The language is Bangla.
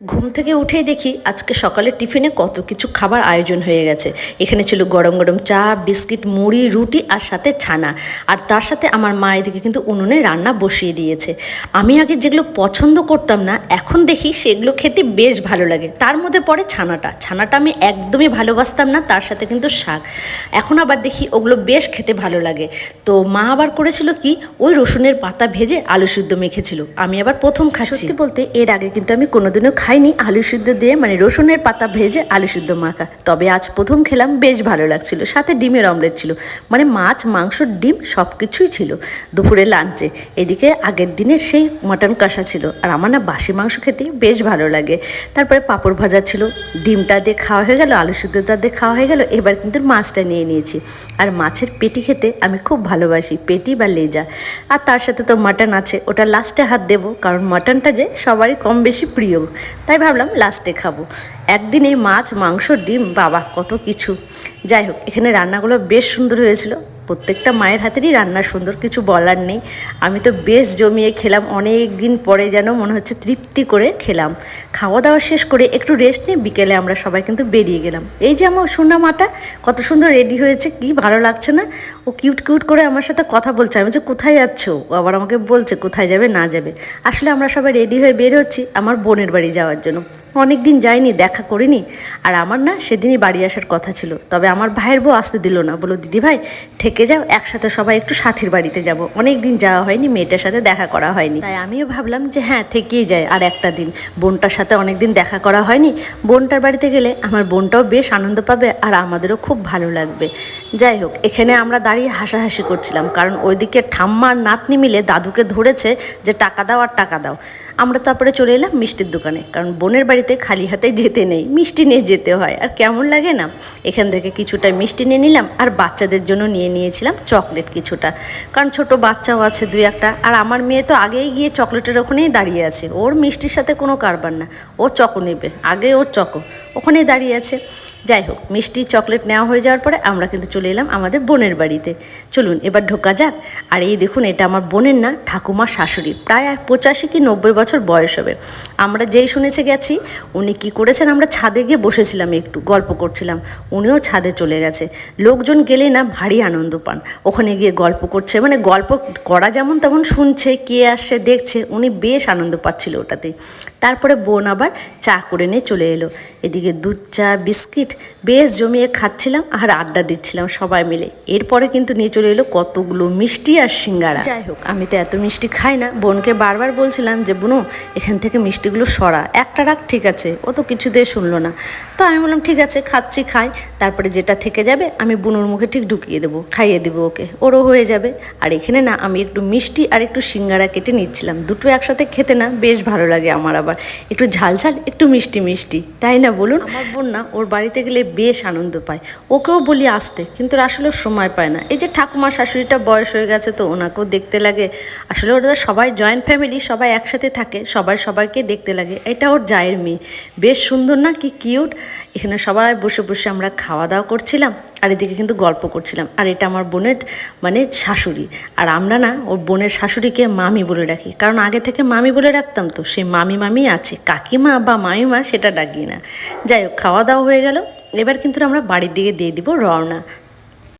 ঘুম থেকে উঠেই দেখি আজকে সকালে টিফিনে কত কিছু খাবার আয়োজন হয়ে গেছে। এখানে ছিল গরম গরম চা, বিস্কিট, মুড়ি, রুটি আর সাথে ছানা। আর তার সাথে আমার মা এদিকে কিন্তু উনুনে রান্না বসিয়ে দিয়েছে। আমি আগে যেগুলো পছন্দ করতাম না, এখন দেখি সেগুলো খেতে বেশ ভালো লাগে। তার মধ্যে পড়ে ছানাটা। ছানাটা আমি একদমই ভালোবাসতাম না, তার সাথে কিন্তু শাক। এখন আবার দেখি ওগুলো বেশ খেতে ভালো লাগে। তো মা আবার করেছিল কি, ওই রসুনের পাতা ভেজে আলু সিদ্ধ মেখেছিল। আমি আবার প্রথম খাচ্ছি। বলতে, এর আগে কিন্তু আমি কোনোদিনও খাইনি আলু সিদ্ধ দিয়ে মানে রসুনের পাতা ভেজে আলু সিদ্ধ মাখা। তবে আজ প্রথম খেলাম, বেশ ভালো লাগছিল। সাথে ডিমের অমলেট ছিল। মানে মাছ, মাংস, ডিম সব কিছুই ছিল দুপুরে লাঞ্চে। এদিকে আগের দিনের সেই মাটন কষা ছিল। আর আমার না বাসি মাংস খেতে বেশ ভালো লাগে। তারপরে পাঁপড় ভাজা ছিল। ডিমটা দিয়ে খাওয়া হয়ে গেল, আলু সিদ্ধটা দিয়ে খাওয়া হয়ে গেল। এবার কিন্তু মাছটা নিয়ে নিয়েছি। আর মাছের পেটি খেতে আমি খুব ভালোবাসি, পেটি বা লেজা। আর তার সাথে তো মাটন আছে, ওটা লাস্টে হাত দেবো। কারণ মাটনটা যে সবারই কম বেশি প্রিয়। তাই ভাবলাম লাস্টে খাব। একদিন এই মাছ, মাংস, ডিম, বাবা, কত কিছু। যাই হোক, এখানে রান্নাগুলো বেশ সুন্দর হয়েছিল। প্রত্যেকটা মায়ের হাতেরই রান্না, সুন্দর কিছু বলার নেই। আমি তো বেশ জমিয়ে খেলাম, অনেক দিন পরে যেন মনে হচ্ছে তৃপ্তি করে খেলাম। খাওয়া দাওয়া শেষ করে একটু রেস্ট নিয়ে বিকেলে আমরা সবাই কিন্তু বেরিয়ে গেলাম। এই যে আমার সোনা মাটা, কত সুন্দর রেডি হয়েছে, কি ভালো লাগছে না? ও কিউট কিউট করে আমার সাথে কথা বলছে। আমি যে কোথায় যাচ্ছ? ও আবার আমাকে বলছে, কোথায় যাবে, না যাবে? আসলে আমরা সবাই রেডি হয়ে বের হচ্ছি আমার বোনের বাড়ি যাওয়ার জন্য। অনেক দিন যাইনি, দেখা করিনি। আর আমার না সেদিনই বাড়ি আসার কথা ছিল। তবে আমার ভাইয়ের বউ আসতে দিল না। বলো দিদি ভাই থেকে যাও, একসাথে সবাই একটু সাথীর বাড়িতে যাব। অনেক দিন যাওয়া হয়নি, মেয়েটার সাথে দেখা করা হয়নি। তাই আমিও ভাবলাম যে হ্যাঁ থেকেই যায় আর একটা দিন। বোনটার সাথে অনেক দিন দেখা করা হয়নি। বোনটার বাড়িতে গেলে আমার বোনটাও বেশ আনন্দ পাবে আর আমাদেরও খুব ভালো লাগবে। যাই হোক, এখানে আমরা দাঁড়িয়ে হাসাহাসি করছিলাম। কারণ ওইদিকে ঠাম্মা আর নাতনি মিলে দাদুকে ধরেছে যে টাকা দাও আর টাকা দাও। আমরা তারপরে চলে এলাম মিষ্টির দোকানে। কারণ বোনের বাড়িতে খালি হাতে যেতে নেই, মিষ্টি নিয়ে যেতে হয়। আর কেমন লাগে না? এখান থেকে কিছুটা মিষ্টি নিয়ে নিলাম আর বাচ্চাদের জন্য নিয়ে নিয়েছিলাম চকলেট কিছুটা। কারণ ছোট বাচ্চাও আছে দুই একটা। আর আমার মেয়ে তো আগেই গিয়ে চকলেটের ওখানেই দাঁড়িয়ে আছে। ওর মিষ্টির সাথে কোনো কারবার না। ও চকো নেবে। আগে ওর চকো। ওখানেই দাঁড়িয়ে আছে। যাই হোক, মিষ্টি চকলেট নেওয়া হয়ে যাওয়ার পরে আমরা কিন্তু চলে এলাম আমাদের বোনের বাড়িতে। চলুন, এবার ঢোকা যাক। আর এই দেখুন, এটা আমার বোনের না, ঠাকুমা শাশুড়ি। প্রায় পঁচাশি কি নব্বই বছর বয়স হবে। আমরা যেই শুনেছে গেছি, উনি কি করেছেন, আমরা ছাদে গিয়ে বসেছিলাম, একটু গল্প করছিলাম। উনিও ছাদে চলে গেছে। লোকজন গেলে না ভারী আনন্দ পান। ওখানে গিয়ে গল্প করছে মানে গল্প করা যেমন তেমন শুনছে, কে আসছে, দেখছে, উনি বেশ আনন্দ পাচ্ছিল ওটাতে। তারপরে বোন আবার চা করে নিয়ে চলে এলো। এদিকে দুধ চা বিস্কিট বেশ জমিয়ে খাচ্ছিলাম আর আড্ডা দিচ্ছিলাম সবাই মিলে। এরপরে কিন্তু নিয়ে চলে এলো কতগুলো মিষ্টি আর সিঙ্গারা। যাই হোক। আমি তো এত মিষ্টি খাই না বোনকে বারবার বলছিলাম যে বোনো এখান থেকে মিষ্টিগুলো সরা একটা রাখ ঠিক আছে। ও তো কিছুতেই শুনলো না। তো আমি বললাম ঠিক আছে খাচ্ছি খাই। তারপরে যেটা থেকে যাবে আমি বুনুর মুখে ঠিক ঢুকিয়ে দেবো খাইয়ে দেবো ওকে। ওরও হয়ে যাবে। আর এখানে না আমি একটু মিষ্টি আর একটু সিঙ্গারা কেটে নিচ্ছিলাম। দুটো একসাথে খেতে না বেশ ভালো লাগে আমার আবার। একটু ঝাল ঝাল, একটু মিষ্টি মিষ্টি। তাই না বলুন? আমার বোন না, ওর বাড়িতে গেলে বেশ আনন্দ পায়। ওকেও বলি আসতে, কিন্তু আসলে সময় পায় না। এই যে ঠাকুমা শাশুড়িটা বয়স হয়ে গেছে তো ওনাকেও দেখতে লাগে। আসলে ওরা সবাই জয়েন্ট ফ্যামিলি সবাই একসাথে থাকে, সবাই সবাইকে দেখতে লাগে। এটা ওর জায়ের মেয়ে। বেশ সুন্দর না, কি কিউট এখানে সবাই বসে বসে আমরা খাওয়া দাওয়া করছিলাম। আর এদিকে কিন্তু গল্প করছিলাম। আর এটা আমার বোনের মানে শাশুড়ি। আর আমরা না, ওর বোনের শাশুড়িকে মামি বলে রাখি। কারণ আগে থেকে মামি বলে রাখতাম তো সেই মামি মামি আছে, কাকিমা বা মামিমা সেটা ডাকি না। যাই হোক, খাওয়া দাওয়া হয়ে গেল। এবার কিন্তু আমরা বাড়ির দিকে দিয়ে দিব রওনা।